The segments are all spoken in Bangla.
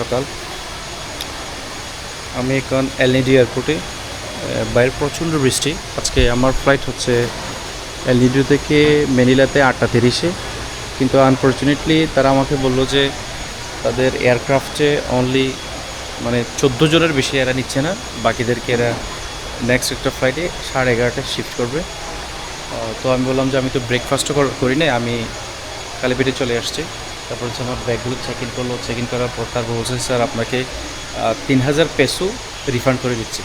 সকাল। আমি এখন এলনিডি এয়ারপোর্টে বাইরে প্রচণ্ড বৃষ্টি। আজকে আমার ফ্লাইট হচ্ছে এলনিডি থেকে ম্যানিলাতে আটটা তিরিশে। কিন্তু আনফর্চুনেটলি তারা আমাকে বলল যে তাদের এয়ারক্রাফটে অনলি মানে চোদ্দ জনের বেশি এরা নিচ্ছে না। বাকিদেরকে এরা নেক্সট একটা ফ্লাইটে সাড়ে এগারোটায় শিফট করবে। তো আমি বললাম যে আমি তো ব্রেকফাস্টও করি না আমি খালি পেটে চলে আসছি। তারপর হচ্ছে আমার ব্যাগগুলো চেক ইন করল। চেক ইন করার পর তারপর বলছে, স্যার, আপনাকে তিন হাজার পেসো রিফান্ড করে দিচ্ছি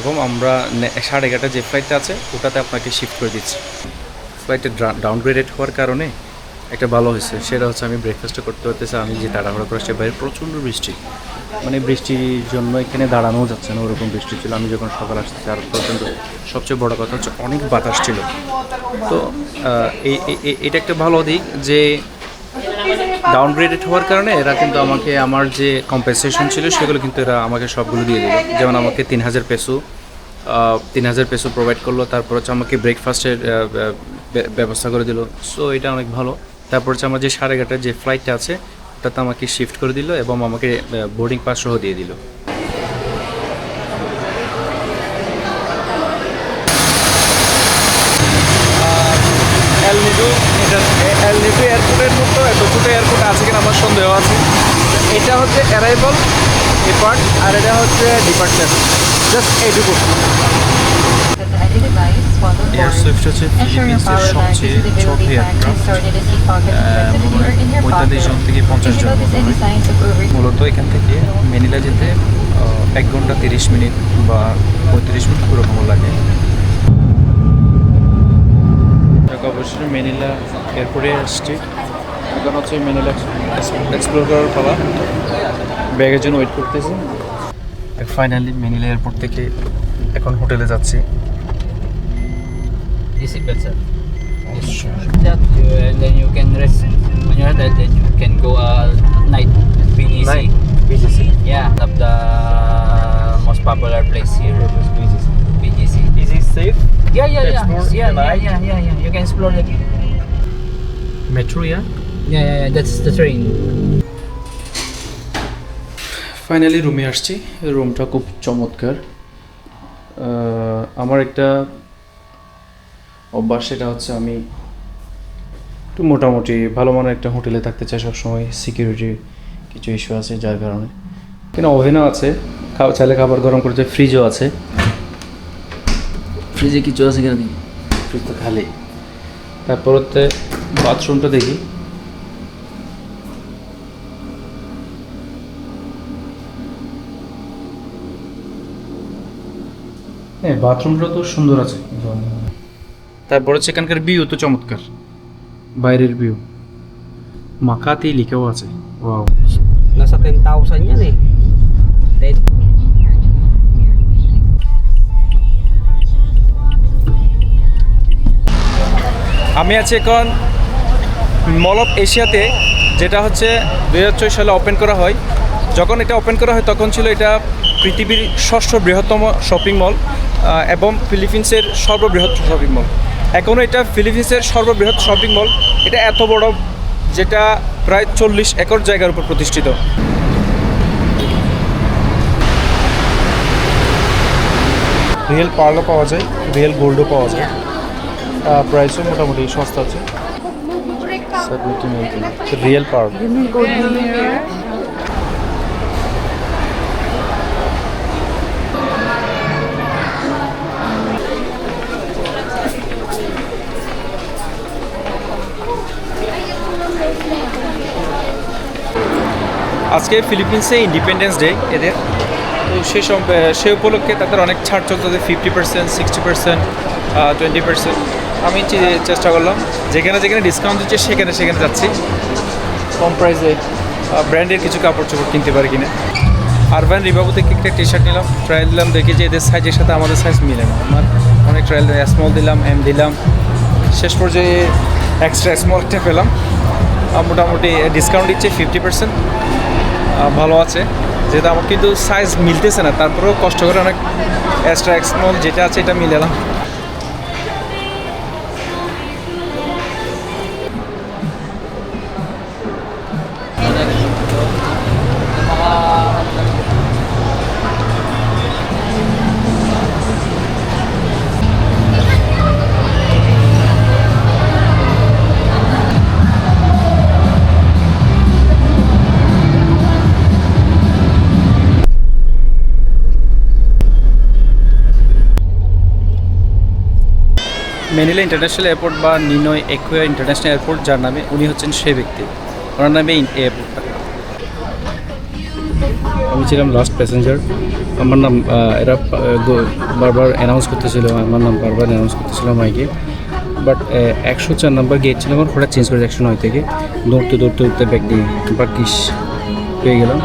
এবং আমরা সাড়ে এগারোটা যে ফ্লাইটটা আছে, ওটাতে আপনাকে শিফট করে দিচ্ছি। ফ্লাইটে ডাউনগ্রেডেড হওয়ার কারণে একটা ভালো হয়েছে। সেটা হচ্ছে আমি ব্রেকফাস্টটা করতে পারতেছি আমি যে তাড়াহুড়ো করে আসছি বাইরে প্রচণ্ড বৃষ্টি। মানে বৃষ্টির জন্য এখানে দাঁড়ানোও যাচ্ছে না, ওরকম বৃষ্টি ছিল। আমি যখন সকাল আসতেছি আর পর্যন্ত সবচেয়ে বড় কথা হচ্ছে অনেক বাতাস ছিল। তো এটা একটা ভালো দিক যে ডাউনগ্রেডেড হওয়ার কারণে এরা কিন্তু আমাকে আমার যে কম্পেনসেশন ছিল সেগুলো কিন্তু এরা আমাকে সবগুলো দিয়ে দিল। যেমন আমাকে তিন হাজার পেসো তিন হাজার পেসো প্রোভাইড করল, তারপর হচ্ছে আমাকে ব্রেকফাস্টের ব্যবস্থা করে দিল। সো এটা অনেক ভালো। তারপর হচ্ছে আমার যে সাড়ে এগারোটার যে ফ্লাইটটা আছে, ওটাতে আমাকে শিফট করে দিল এবং আমাকে বোর্ডিং পাস সহ দিয়ে দিল। নিডু এয়ারপোর্টের মতো এত ছোটো এয়ারপোর্ট আছে কিনা আমার সন্দেহ আছে। এটা হচ্ছে অ্যারাইভাল ডিপার্ট আর এটা হচ্ছে ডিপার্চার জাস্ট এইটুকু। এয়ার সুইফট হচ্ছে ফিলিপিন্সের সবচেয়ে ছোট এয়ারক্রাফট পঁয়তাল্লিশ জন থেকে পঞ্চাশ জন মূলত এখান থেকে মেনিলা যেতে এক ঘণ্টা তিরিশ মিনিট বা পঁয়ত্রিশ মিনিট ওরকমও লাগে। অবশ্যই মেনিলা এরপরে আসছি। এখন হচ্ছে মেনিলা এক্সপ্লোর করার পালা। ব্যাগের জন্য ওয়েট করতেছি। ফাইনালি মেনিলা এয়ারপোর্ট থেকে এখন হোটেলে যাচ্ছি। এসি বেচার explore it. Metro, yeah? Yeah, yeah, yeah. That's the train. Finally রুমে আসছি। রুমটা খুব চমৎকার। আমার একটা অভ্যাস সেটা হচ্ছে আমি একটু মোটামুটি ভালো মানের একটা হোটেলে থাকতে চাই সবসময়। সিকিউরিটি কিছু ইস্যু আছে যার কারণে। কিন্তু ওভেনও আছে। খাওয়া চাইলে খাবার গরম করতে ফ্রিজও আছে। ফ্রিজে কিছু আছে কেন? ফ্রিজ তো খালি। তারপর হচ্ছে বাথরুমটা দেখি। হ্যাঁ বাথরুমটা তো সুন্দর আছে। তারপর হচ্ছে এখানকার ভিউ তো চমৎকার। বাইরের ভিউ মাকাতি লিখেও আছে। Wow Nasa 10,000 yan eh. 10. আমি আছি এখন মল অফ এশিয়াতে যেটা হচ্ছে দুই হাজার ছয় সালে ওপেন করা হয়, যখন এটা ওপেন করা হয় তখন ছিল এটা পৃথিবীর ষষ্ঠ বৃহত্তম শপিং মল এবং ফিলিপিন্সের সর্ববৃহৎ শপিং মল এখনও এটা ফিলিপিন্সের সর্ববৃহৎ শপিং মল এটা এত বড় যেটা প্রায় চল্লিশ একর জায়গার উপর প্রতিষ্ঠিত। রিয়েল পার্লও পাওয়া যায়, রিয়েল গোল্ডও পাওয়া যায়। প্রাইসও মোটামুটি সস্তা আছে। রিয়েল পার্ল আজকে ফিলিপিন্সে ইন্ডিপেন্ডেন্স ডে এদের। তো সে সে উপলক্ষে তাদের অনেক ছাড় চলছে fifty percent sixty percent twenty percent আমি চেষ্টা করলাম। যেখানে যেখানে ডিসকাউন্ট দিচ্ছে, সেখানে সেখানে যাচ্ছি। কম প্রাইসে ব্র্যান্ডের কিছু কাপড় চোপড় কিনতে পারি কিনা। আরবান রিবাবু থেকে একটা টি শার্ট নিলাম ট্রায়াল দিলাম, দেখি যে এদের সাইজের সাথে আমাদের সাইজ মিলে না। আমার অনেক ট্রায়াল স্মল দিলাম এম দিলাম। শেষ পর্যায়ে এক্সট্রা স্মল একটা পেলাম। মোটামুটি ডিসকাউন্ট দিচ্ছে ফিফটি পার্সেন্ট ভালো আছে। যেহেতু আমার কিন্তু সাইজ মিলতেছে না, তারপরেও কষ্ট করে অনেক এক্সট্রা স্মল যেটা আছে, এটা মিলালাম। মেনিলা ইন্টারন্যাশনাল এয়ারপোর্ট বা নিনয় একুয়া ইন্টারন্যাশনাল এয়ারপোর্ট যার নামে উনি হচ্ছেন সে ব্যক্তি। ওনার নামে এয়ারপোর্টটা আমি ছিলাম লাস্ট প্যাসেঞ্জার আমার নাম এরা বারবার অ্যানাউন্স করতেছিল, আমার নাম বারবার অ্যানাউন্স করতেছিল মাইকে। বাট একশো চার নাম্বার গেট ছিল আমার হঠাৎ চেঞ্জ করে একশো নয় থেকে। দৌড়তে দৌড়তে দৌড়তে ব্যাগ দিয়ে বাকিস পেয়ে গেলাম।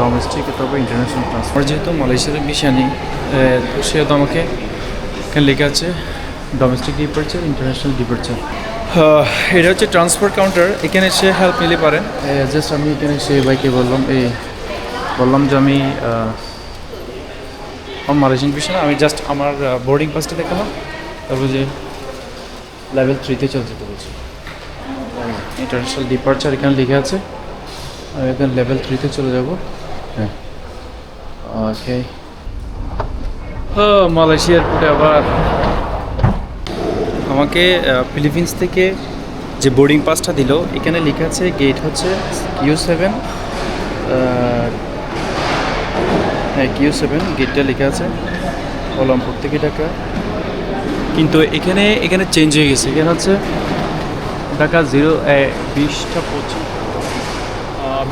ডোমেস্টিক অথবা ইন্টারন্যাশনাল ট্রান্সফার যেহেতু মালয়েশিয়ার ভিসা নেই সেহেতু আমাকে এখানে লেখা আছে ডোমেস্টিক ডিপার্চার ইন্টারন্যাশনাল ডিপার্চার এটা হচ্ছে ট্রান্সপোর্ট কাউন্টার এখানে এসে হেল্প নিলে পারেন জাস্ট আমি এখানে এসে ভাইকে বললাম এই বললাম যে আমি আমার মালয়েশিয়ান ভিসা না আমি জাস্ট আমার বোর্ডিং পাসটা দেখালাম তারপর যে লেভেল থ্রিতে চলে যেতে বলছি। ইন্টারন্যাশনাল ডিপার্চার এখানে লিখে আছে আমি এখানে লেভেল থ্রিতে চলে যাব। ওকে মালয়েশিয়া এয়ারপোর্টে আবার আমাকে ফিলিপিন্স থেকে যে বোর্ডিং পাসটা দিল, এখানে লেখা আছে গেট হচ্ছে কিউ সেভেন হ্যাঁ কিউ সেভেন গেটটা লেখা আছে, কলামপুর থেকে ঢাকা। কিন্তু এখানে এখানে চেঞ্জ হয়ে গেছে, এখানে হচ্ছে ঢাকা জিরো বিশটা পঁচিশ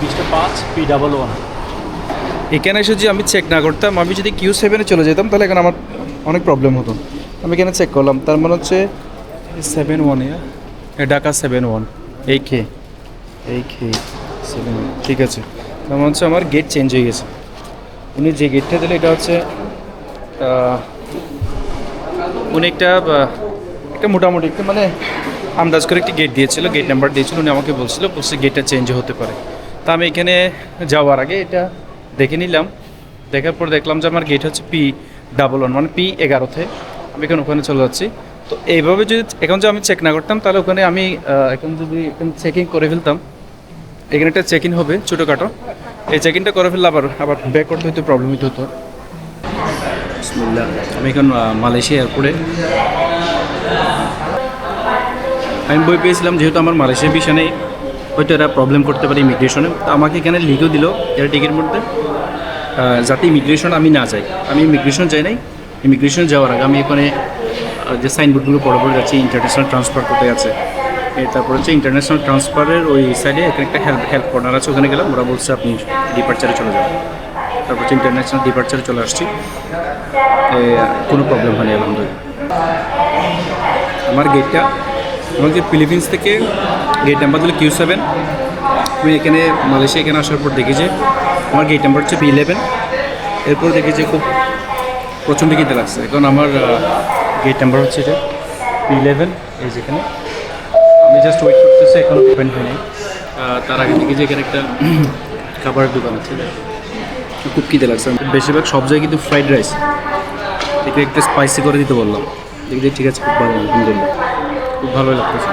বিশটা পাঁচ পি ডাবল ওয়ান এখানে এসে যদি আমি চেক না করতাম, আমি যদি কিউ সেভেনে চলে যেতাম, তাহলে এখানে আমার অনেক প্রবলেম হতো। আমি এখানে চেক করলাম, তার মানে হচ্ছে seven one Dhaka seven one এই খে এই খে সেভেন ঠিক আছে। তার মানে হচ্ছে আমার গেট চেঞ্জ হয়ে গেছে। উনি যে গেটটা দিলে, এটা হচ্ছে উনি একটা একটা মোটামুটি একটা মানে আন্দাজ করে একটি গেট দিয়েছিল গেট নাম্বার দিয়েছিল, উনি আমাকে বলছিল, বলছে গেটটা চেঞ্জ হতে পারে। তা আমি এখানে যাওয়ার আগে এটা দেখে নিলাম। দেখার পর দেখলাম যে আমার গেট হচ্ছে পি ডাবল ওয়ান মানে পি এগারোতে আমি এখন ওখানে চলে যাচ্ছি। তো এইভাবে যদি, এখন যদি আমি চেক না করতাম, তাহলে ওখানে আমি এখন যদি চেকিং করে ফেলতাম, এখানে একটা চেক ইন হবে ছোটোখাটো। এই চেক ইনটা করে ফেললে আবার আবার ব্যাক করতে হয়তো প্রবলেম হতে। হতো আমি এখন মালয়েশিয়া এয়ারপোর্টে আমি বই পেয়েছিলাম, যেহেতু আমার মালয়েশিয়া ভিসা নেই। হয়তো এরা প্রবলেম করতে পারে ইমিগ্রেশনে তো আমাকে এখানে লিখেও দিল, এরা টিকিট মধ্যে যাতে ইমিগ্রেশন আমি না যাই। আমি ইমিগ্রেশন যাই নাই ইমিগ্রেশন যাওয়ার আগে আমি এখানে যে সাইনবোর্ডগুলো পড়ে পড়ে যাচ্ছি ইন্টারন্যাশনাল ট্রান্সফার কোথায় আছে তারপর হচ্ছে ইন্টারন্যাশনাল ট্রান্সফারের ওই সাইডে এখানে একটা হেল্প হেল্প কর্নার আছে, ওখানে গেলাম। ওরা বলছে আপনি ডিপার্চারে চলে যাবেন তারপর হচ্ছে ইন্টারন্যাশনাল ডিপার্চারে চলে আসছি। কোনো প্রবলেম হয়নি, আলহামদুলিল্লাহ। আমার গেটটা আমাকে ফিলিপিন্স থেকে গেট নাম্বার দিল কিউ সেভেন আমি এখানে মালয়েশিয়া এখানে আসার পর দেখি যে আমার গেট নাম্বার হচ্ছে পি ইলেভেন এরপর দেখি যে খুব প্রচণ্ড কিনতে লাগছে। এখন আমার গেট নাম্বার হচ্ছে এটা পি ইলেভেন এই যেখানে আমি জাস্ট ওয়েট করতেছি, এখন ওপেন হয়নি। তার আগে দেখি যে এখানে একটা খাবারের দোকান আছে। খুব কিনতে লাগছে। বেশিরভাগ সব জায়গায় কিন্তু ফ্রাইড রাইস একে একটু স্পাইসি করে দিতে বললাম। দেখি ঠিক আছে, খুব ভালো, আলহামদুলিল্লাহ। খুব ভালো লাগতেছে।